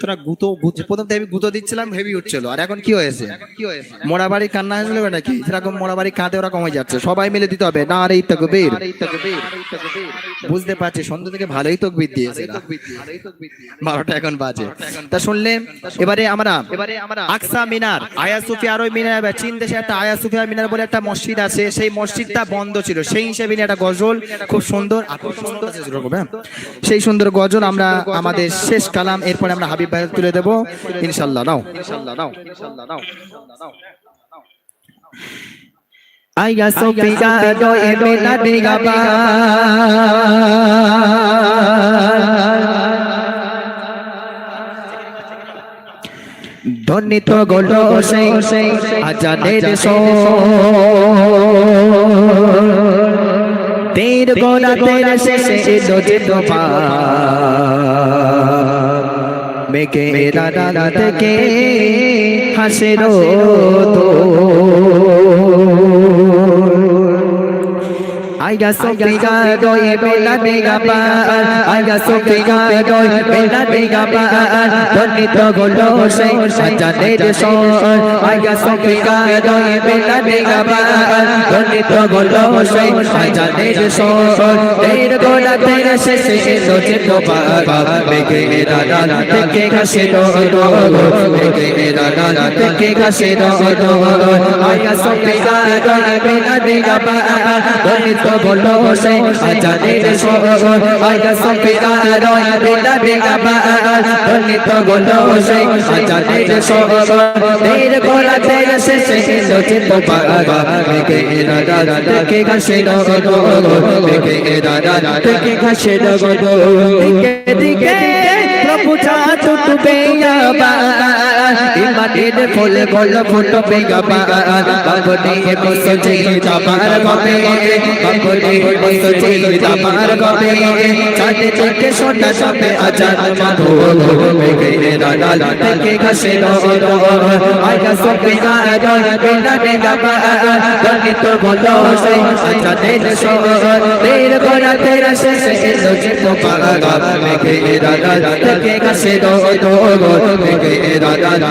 তোরা গুতো প্রথম আমি গুতো দিচ্ছিলাম হেভি উঠছিল। আর এখন কি হয়েছে? কান্না হয়েছিল নাকি? সেরকম কাঁদে ওরা কমে যাচ্ছে। সবাই মিলে দিতে হবে। না বুঝতে পারছি থেকে ভালোই দিয়েছে বারোটা এখন বাজে। তা শুনলে, এবারে আমরা এবারে আমরা আকসা মিনার আয়া চীন দেশে একটা আয়া সুফিয়া মিনার বলে একটা মসজিদ আছে। সেই মসজিদটা বন্ধ ছিল। সেই হিসেবে একটা গজল খুব সুন্দর হ্যাঁ? সেই সুন্দর গজল আমরা আমাদের শেষ কালাম। এরপরে আমরা হাবিব ভাই তুলে দেবো। ইনশাল্লাহ, নাও। ইনশাল্লাহ নাও ইনশাল্লাহ নাও de gaba ধনিত গল সেই আজানের তের গোলা তের শেষে দোজে মেঘে দাদা থেকে হাসের তো Aya Sofia doy bela de gaba Aya Sofia doy bela de gaba Donito golo se sajane de son Aya Sofia doy bela de gaba Donito golo se sajane de son Ter gola ter se se no te to paga Mege rana teke gase do do Mege rana teke gase do do Aya Sofia doy bela de gaba Donito golo Sofia doy bela de gaba Donito golo se sajane de son Ter gola ter se se no te to paga Mege rana teke gase do do Mege rana teke gase do do দিকে দিকে প্রভু চাচু তুবে ইমানের ফুল গোল foot বেগাবা বাবনে বসে যাবার গবে। বাবনে বসে যাবার গবে। চাঁদে থেকে সোনা সবে আজান মাধো বেগে রানা থেকে ঘাসে নো আয়া সবে গায় বেলা নে গাবা গণিত বলো সে আজানের সো তের গোরা তেরা শেষে এলো যে তো পাগা বেগে রানা থেকে ঘাসে নো বেগে রানা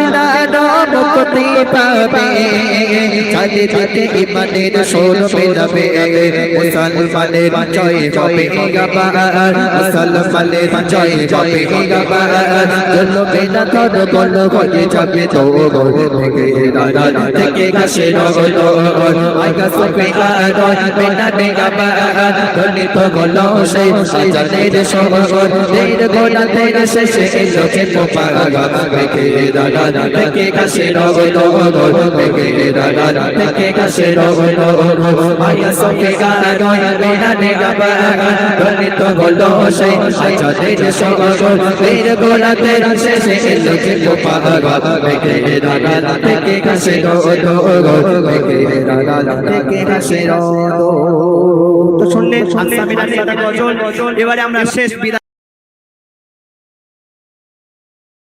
মুক্তি পাবে। চাঁদে থেকে ইমানের সোল পেলাবে মুসলমানের জয় হবে গাবার মুসলমানের জয় হবে গাবার চলবে না তোর বল হয়ে যাবে তো থেকে। গাছে রগল আগা সবে আর বেনা দে গাবার ধনি তো গল সে সাজানের সগল দের গোলা থেকে শেষে যে তো পাগা থেকে দাদা থেকে গাছে তো শুনলে আকসা মিনার একটা গজল এবারে আমরা শেষ বিদায়